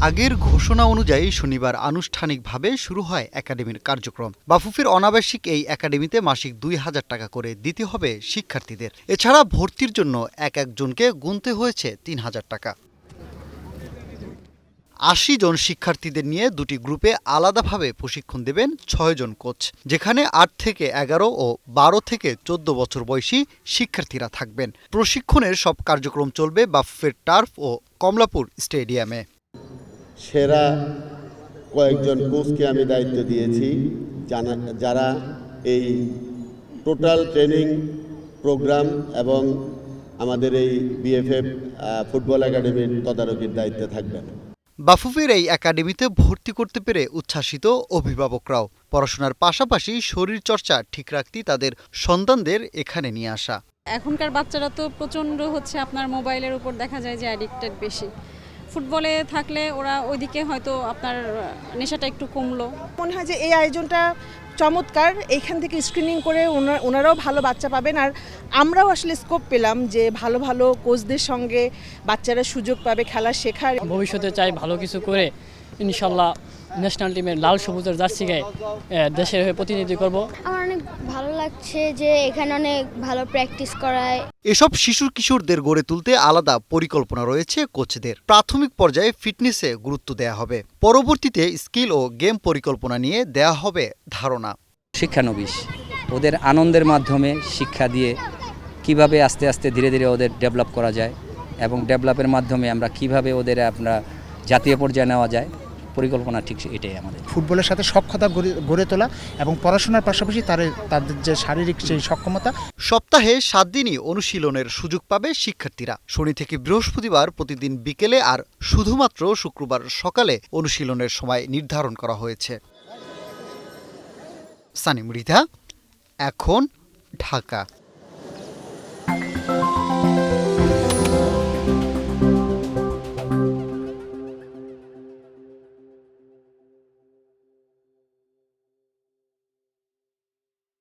আগের ঘোষণা অনুযায়ী শনিবার আনুষ্ঠানিকভাবে শুরু হয় একাডেমির কার্যক্রম। বাফুফির অনাবাসিক এই একাডেমিতে মাসিক দুই হাজার টাকা করে দিতে হবে শিক্ষার্থীদের। এছাড়া ভর্তির জন্য এক একজনকে গুনতে হয়েছে তিন হাজার টাকা। আশি জন শিক্ষার্থীদের নিয়ে দুটি গ্রুপে আলাদাভাবে প্রশিক্ষণ দেবেন ছয় জন কোচ, যেখানে আট থেকে এগারো ও বারো থেকে চোদ্দ বছর বয়সী শিক্ষার্থীরা থাকবেন। প্রশিক্ষণের সব কার্যক্রম চলবে বাফুফের টার্ফ ও কমলাপুর স্টেডিয়ামে। সেরা কয়েকজন কোচকে আমি দায়িত্ব দিয়েছি। যারা এই টোটাল ট্রেনিং প্রোগ্রাম এবং আমাদের এই বিএফএফ ফুটবল একাডেমির তদারকির দায়িত্বে থাকবেন। বাফুফের এই একাডেমিতে ভর্তি করতে পেরে উচ্ছ্বাসিত অভিভাবকরাও। পড়াশোনার পাশাপাশি শরীর চর্চা ঠিক রাখতে তাদের সন্তানদের এখানে নিয়ে আসা। এখনকার বাচ্চারা তো প্রচণ্ড হচ্ছে আপনার মোবাইলের উপর দেখা যায় যে অ্যাডিক্টেড বেশি। ফুটবলে থাকলে ওরা ওইদিকে হয়তো আপনার নেশাটা একটু কমলো। মনে হয় যে এই আয়োজনটা চমৎকার। এইখান থেকে স্ক্রিনিং করে ওনা- ওনারাও ভালো বাচ্চা পাবেন। আর আমরাও আসলে স্কোপ পেলাম যে ভালো ভালো কোচদের সঙ্গে বাচ্চারা সুযোগ পাবে খেলা শেখার। ভবিষ্যতে চাই ভালো কিছু করে ইনশাল্লাহ ন্যাশনাল টিমের লাল সবুজের জার্সি গায়ে আহ, দেশের হয়ে প্রতিনিধি করব। আমার অনেক ভালো লাগছে যে এখানে অনেক ভালো প্র্যাকটিস করায়। এসব শিশু কিশোরদের গড়ে তুলতে আলাদা পরিকল্পনা রয়েছে কোচদের প্রাথমিক পর্যায়ে ফিটনেসে গুরুত্ব দেওয়া হবে। পরবর্তীতে স্কিল ও গেম পরিকল্পনা নিয়ে দেয়া হবে ধারণা। শিক্ষানবিশ। ওদের আনন্দের মাধ্যমে শিক্ষা দিয়ে কীভাবে আস্তে আস্তে ধীরে ধীরে ওদের ডেভেলপ করা যায় এবং ডেভেলপের মাধ্যমে আমরা কীভাবে ওদের আমরা জাতীয় পর্যায়ে নেওয়া যায় পরিকল্পনা ঠিক এটাই আমাদের। ফুটবলের সাথে সক্ষতা গড়ে- গড়ে তোলা এবং পড়াশোনার পাশাপাশি তাদের তাদের যে শারীরিক সেই সক্ষমতা। সপ্তাহে সাত দিনই অনুশীলনের সুযোগ পাবে শিক্ষার্থীরা। শনি থেকে বৃহস্পতিবার প্রতিদিন বিকেলে আর শুধুমাত্র শুক্রবার সকালে অনুশীলনের সময় নির্ধারণ করা হয়েছে। সানি মৃধা এখন ঢাকা।